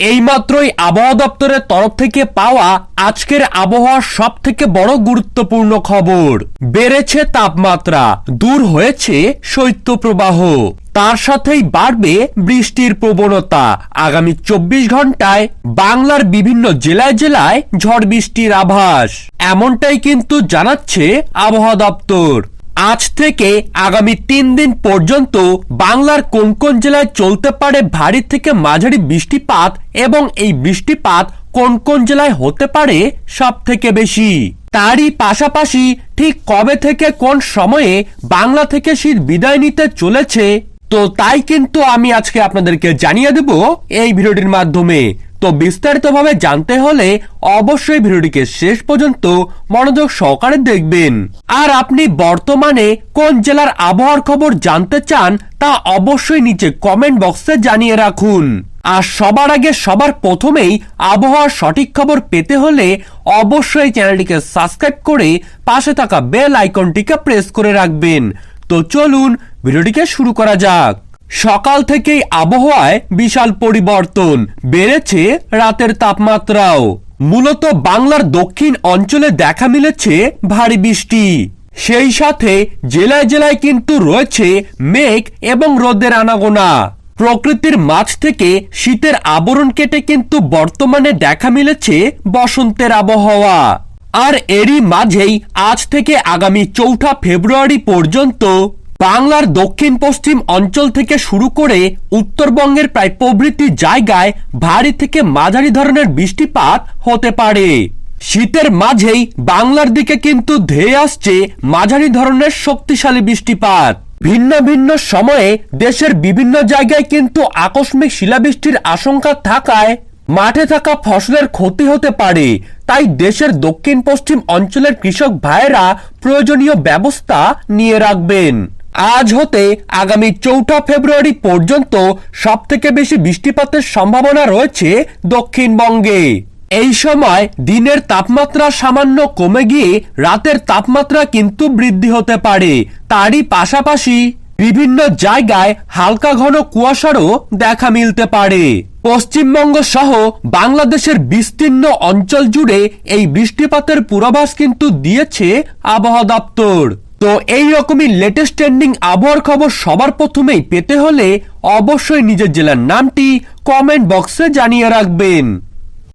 এইমাত্রই আবহাওয়া দপ্তরের তরফ থেকে পাওয়া আজকের আবহাওয়ার সব থেকে বড় গুরুত্বপূর্ণ খবর। বেড়েছে তাপমাত্রা, দূর হয়েছে শৈত্যপ্রবাহ। তার সাথেই বাড়বে বৃষ্টির প্রবণতা। আগামী চব্বিশ ঘন্টায় বাংলার বিভিন্ন জেলায় জেলায় ঝড় বৃষ্টির আভাস। এমনটাই কিন্তু জানাচ্ছে আবহাওয়া দপ্তর। আজ থেকে আগামী তিন দিন পর্যন্ত বাংলার কোন কোন জেলায় চলতে পারে ভারী থেকে মাঝারি বৃষ্টিপাত এবং এই বৃষ্টিপাত কোন কোন জেলায় হতে পারে সব থেকে বেশি? তারই পাশাপাশি ঠিক কবে থেকে কোন সময়ে বাংলা থেকে শীত বিদায় নিতে চলেছে, তো তাই কিন্তু আমি আজকে আপনাদেরকে জানিয়ে দেব এই ভিডিওটির মাধ্যমে। তো বিস্তারিতভাবে জানতে হলে অবশ্যই ভিডিওটিকে শেষ পর্যন্ত মনোযোগ সহকারে দেখবেন। আর আপনি বর্তমানে কোন জেলার আবহাওয়ার খবর জানতে চান তা অবশ্যই নিচে কমেন্ট বক্সে জানিয়ে রাখুন। আর সবার আগে সবার প্রথমেই আবহাওয়ার সঠিক খবর পেতে হলে অবশ্যই চ্যানেলটিকে সাবস্ক্রাইব করে পাশে থাকা বেল আইকনটিকে প্রেস করে রাখবেন। তো চলুন, ভিডিওটিকে শুরু করা যাক। সকাল থেকেই আবহাওয়ায় বিশাল পরিবর্তন। বেড়েছে রাতের তাপমাত্রাও। মূলত বাংলার দক্ষিণ অঞ্চলে দেখা মিলেছে ভারী বৃষ্টি। সেই সাথে জেলায় জেলায় কিন্তু রয়েছে মেঘ এবং রোদের আনাগোনা। প্রকৃতির মাঝ থেকে শীতের আবরণ কেটে কিন্তু বর্তমানে দেখা মিলেছে বসন্তের আবহাওয়া। আর এরই মাঝেই আজ থেকে আগামী চৌঠা ফেব্রুয়ারি পর্যন্ত বাংলার দক্ষিণ পশ্চিম অঞ্চল থেকে শুরু করে উত্তরবঙ্গের প্রায় প্রভৃতি জায়গায় ভারী থেকে মাঝারি ধরনের বৃষ্টিপাত হতে পারে। শীতের মাঝেই বাংলার দিকে কিন্তু ধেয়ে আসছে মাঝারি ধরনের শক্তিশালী বৃষ্টিপাত। ভিন্ন ভিন্ন সময়ে দেশের বিভিন্ন জায়গায় কিন্তু আকস্মিক শিলাবৃষ্টির আশঙ্কা থাকায় মাঠে থাকা ফসলের ক্ষতি হতে পারে। তাই দেশের দক্ষিণ পশ্চিম অঞ্চলের কৃষক ভাইয়েরা প্রয়োজনীয় ব্যবস্থা নিয়ে রাখবেন। আজ হতে আগামী চৌঠা ফেব্রুয়ারি পর্যন্ত সব থেকে বেশি বৃষ্টিপাতের সম্ভাবনা রয়েছে দক্ষিণবঙ্গে। এই সময় দিনের তাপমাত্রা সামান্য কমে গিয়ে রাতের তাপমাত্রা কিন্তু বৃদ্ধি হতে পারে। তারই পাশাপাশি বিভিন্ন জায়গায় হালকা ঘন কুয়াশারও দেখা মিলতে পারে। পশ্চিমবঙ্গ সহ বাংলাদেশের বিস্তীর্ণ অঞ্চল জুড়ে এই বৃষ্টিপাতের পূর্বাভাস কিন্তু দিয়েছে আবহাওয়া দপ্তর। তো এই রকমই লেটেস্ট ট্রেন্ডিং আবহাওয়ার খবর সবার প্রথমেই পেতে হলে অবশ্যই নিজের জেলার নামটি কমেন্ট বক্সে জানিয়ে রাখবেন।